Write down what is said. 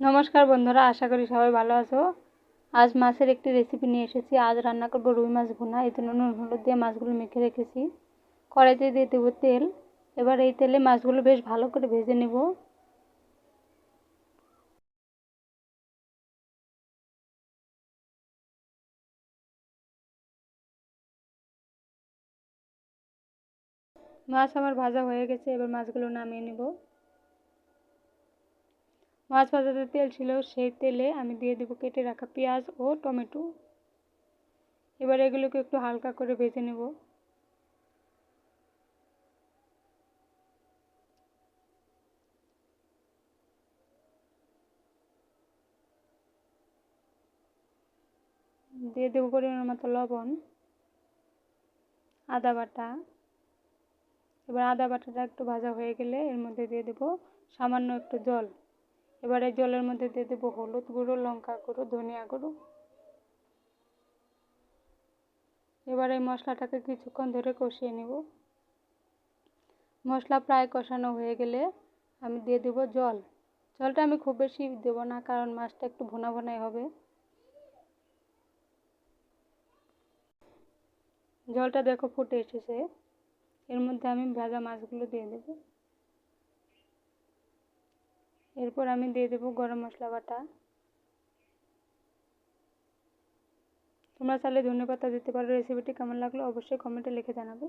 নমস্কার বন্ধুরা, আশা করি সবাই ভালো আছো। আজ মাছের একটি রেসিপি নিয়ে এসেছি। আজ রান্না করব রুই মাছ ভুনা। এই জন্য নুন, হলুদ দিয়ে মাছগুলো মেখে রেখেছি। কড়াইতে দিয়ে দেবো তেল। এবার এই তেলে মাছগুলো বেশ ভালো করে ভেজে নেব। মাছ আমার ভাজা হয়ে গেছে। এবার মাছগুলো নামিয়ে নেব। মাছ ভাজাতে তেল ছিল, সেই তেলে আমি দিয়ে দেবো কেটে রাখা পেঁয়াজ ও টমেটো। এবার এগুলোকে একটু হালকা করে ভেজে নেব। দিয়ে দেবো পরিমাণ মতো লবণ, আদা বাটা। এবার আদা বাটাটা একটু ভাজা হয়ে গেলে এর মধ্যে দিয়ে দেবো সামান্য একটু জল। এবারে জলের মধ্যে দিয়ে দেবো হলুদ গুঁড়ো, লঙ্কা গুঁড়ো, ধনিয়া গুঁড়ো। এবার এই মশলাটাকে কিছুক্ষণ ধরে কষিয়ে নেব। মশলা প্রায় কষানো হয়ে গেলে আমি দিয়ে দেব জল। জলটা আমি খুব বেশি দেব না, কারণ মাছটা একটু ভোনা ভোনাই হবে। জলটা দেখো ফুটে এসেছে। এর মধ্যে আমি ভাজা মাছগুলো দিয়ে দেবো। এরপর আমি দিয়ে দেবো গরম মশলা বাটা। তোমরা চাইলে ধনে পাতা দিতে পারো রেসিপিটি কেমন লাগল অবশ্যই কমেন্টে লিখে জানাবে।